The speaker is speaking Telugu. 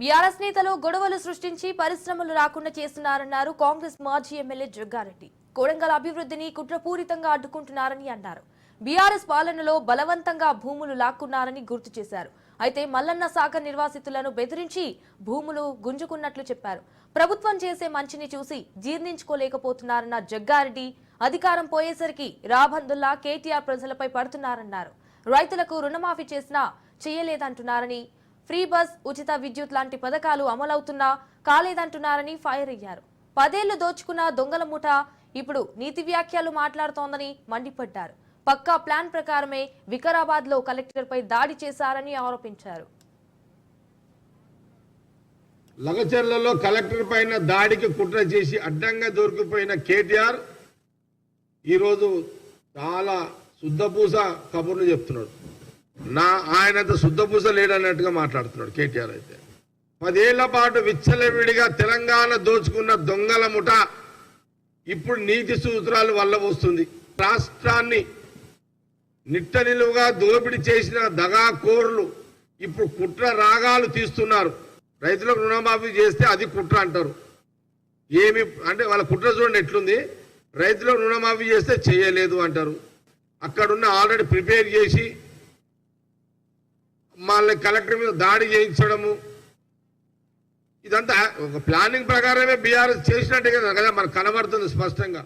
బీఆర్ఎస్ నేతలు గొడవలు సృష్టించి పరిశ్రమలు రాకుండా చేస్తున్నారన్నారు కాంగ్రెస్ మాజీ ఎమ్మెల్యే జగ్గారెడ్డి. కొడంగల్ అభివృద్ధిని కుట్రపూరితంగా అడ్డుకుంటున్నారని అన్నారు. బీఆర్ఎస్ పాలనలో బలవంతంగా భూములు లాక్కున్నారని గుర్తు చేశారు. అయితే మల్లన్న సాగర్ నిర్వాసితులను బెదిరించి భూములు గుంజుకున్నట్లు చెప్పారు. ప్రభుత్వం చేసే మంచిని చూసి జీర్ణించుకోలేకపోతున్నారన్న జగ్గారెడ్డి అధికారం పోయేసరికి రాబందుల్లా కేటీఆర్ ప్రజలపై పడుతున్నారన్నారు. రైతులకు రుణమాఫీ చేసినా చేయలేదంటున్నారని ఫ్రీ బస్ ఉచిత విద్యుత్ లాంటి పథకాలు అమలవుతున్నా కాలేదంటున్నారని ఫైర్ అయ్యారు. పదేళ్ళు దోచుకున్న దొంగల ముఠ ఇప్పుడు నీతి వ్యాఖ్యలు మాట్లాడుతోందని మండిపడ్డారు. పక్కా ప్లాన్ ప్రకారమే వికారాబాద్లో కలెక్టర్పై దాడి చేశారని ఆరోపించారు. లగచర్లలో కలెక్టర్ పైన దాడికి కుట్ర చేసి అడ్డంగా దొరికిపోయిన కేటీఆర్ ఈరోజు చాలా శుద్ధపూస కబుర్లు చెప్తున్నాడు. నా ఆయనంత శుద్ధపూస లేడన్నట్టుగా మాట్లాడుతున్నాడు కేటీఆర్ అయితే. పదేళ్ళ పాటు విచ్చలవిడిగా తెలంగాణ దోచుకున్న దొంగల ముఠ ఇప్పుడు నీతి సూత్రాలు వల్ల వస్తుంది. రాష్ట్రాన్ని నిట్ట నిలువుగా దోపిడీ చేసిన దగాకోరులు ఇప్పుడు కుట్ర రాగాలు తీస్తున్నారు. రైతులకు రుణమాఫీ చేస్తే అది కుట్ర అంటారు. ఏమి అంటే వాళ్ళ కుట్ర చూడండి ఎట్లుంది? రైతులకు రుణమాఫీ చేస్తే చేయలేదు అంటారు. అక్కడున్న ఆల్రెడీ ప్రిపేర్ చేసి వాళ్ళని కలెక్టర్ మీద దాడి చేయించడము. ఇదంతా ఒక ప్లానింగ్ ప్రకారమే బీఆర్ఎస్ చేసినట్టే కదా కదా మనకు కనబడుతుంది స్పష్టంగా.